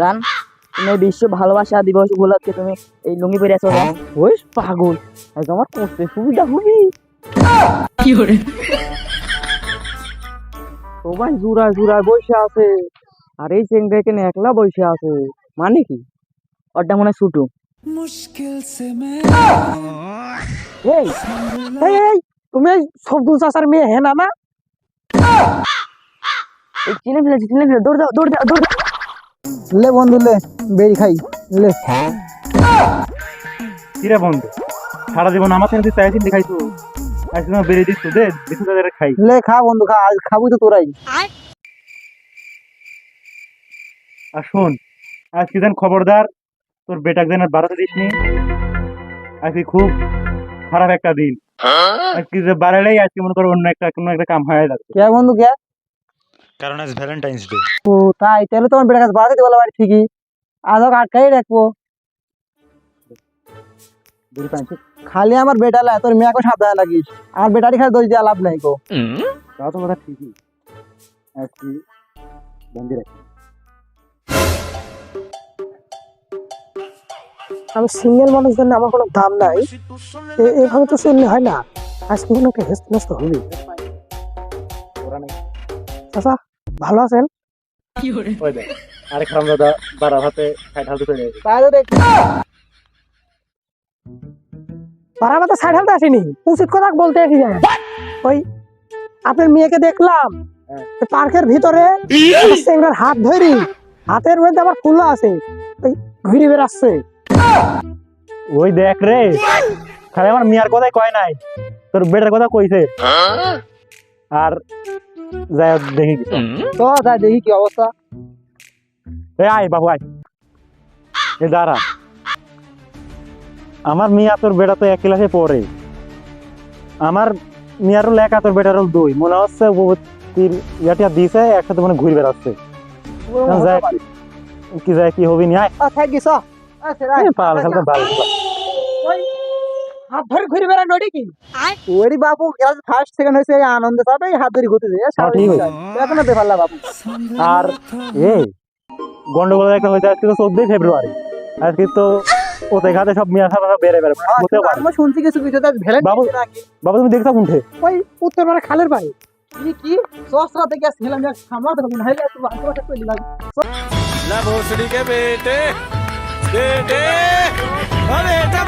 জান তুমি বিশ্ব ভালোবাসা দিবস উপলক্ষে তুমি এই লুঙ্গি পরে আছো ওই পাগল। আজ আমার করতে সুবিধা হবি সবাই জুড়ায় জুড়ায় বসে আছে। আর এই চেংটা এখানে একলা বসে আছে। মানে কি? ওরটা মনে হয় ছুটু। এই এই, এই তুমি এই সবদুল চাচার মেয়ে হ্যাঁ না না চিনে ফেলেছি চিনে ফেলে। দৌড় দাও দৌড় দাও দৌড় দাও। লে বন্ধু লে বেরি খাই লে। কিরে বন্ধু সারা জীবন আমার সাথে চাইছিস দেখাই তো? আজকে তোমার বেরিয়ে দিচ্ছ দে দেখো তাদের খাই। লে খা বন্ধু খা আজ খাবি তো তোরাই। আর? শোন আজকে যেন খবরদার তোর বেটাকে যেন আর বাড়াতে দিস নি আজকে খুব খারাপ একটা দিন। আজকে যে বাড়ালেই আজকে মনে করো অন্য একটা কোনো একটা কাম হয়ে যাচ্ছে কে বন্ধু কে? কারণ আজ ভ্যালেন্টাইন্স ডে ও তাই? তাহলে তোমার বেটার কাছে বাড়াতে দিতে বলো বাড়ি ঠিকই আজ ওকে আটকাই রাখব। খালি আমার বেটা লাই তোর মেয়েকে সাবধানে লাগিস। আমার বেটারি খালি দোষ দেওয়া লাভ নাই গো। তাও তো কথা ঠিকই। আজকে বন্দি রাখি। আমি সিঙ্গেল মানুষ জন্য আমার কোনো দাম নাই। এভাবে তো চললে হয় না। আজকে কোনো হেস্ত নষ্ট হবি ওরা নেই চাচা ভালো আছেন? ওই দেখ আরেক খারাপ দাদা হাতে সাইড হাতে চলে গেছে। তাই দেখ। পাড়া মাথা সাইড হালতে আসেনি উচিত কথা বলতে আসি যায় ওই আপনার মেয়েকে দেখলাম হ্যাঁ। পার্কের ভিতরে হাত ধরি হাতের মধ্যে আবার ফুল আছে ওই ঘুরে বেড়াচ্ছে। ওই দেখ রে খালি আমার মিয়ার কথাই কয় নাই তোর বেটার কথা কইছে। আর যাই দেখি। তো তাই দেখি কি অবস্থা। এ আয় বাবু আয়। এ দাঁড়া। আমার মিয়া তোর বেটা তো এক ক্লাসে পড়ে। আমার মিয়ারও লেখা তোর বেটারও দুই। মনে হচ্ছে উপবর্তীর ইয়াটিয়া দিছে একসাথে মনে ঘুরে বেড়াচ্ছে। যাই। কি যায় কি হবি নি আয়। থাক এ, পাল খালতে বাল হাত ঘুরে বেড়া নড়ি কি? ওরি বাবু ক্লাস ফার্স্ট সেকেন্ড হয়েছে আনন্দ হাত ধরে ঘুরতে যায়। হ্যাঁ, বাবু আর গন্ডগোল একটা হয়েছে চোদ্দই ফেব্রুয়ারি। আজকে তো ওতে সব মিয়া সারা হ্যাঁ, শুনছি কিছু ভেলে বাবু বাবু তুমি দেখছ কোনঠে? ওই উত্তরপাড়া খালের পাড়ে। কি? কি সসরা হ্যাঁ, এটা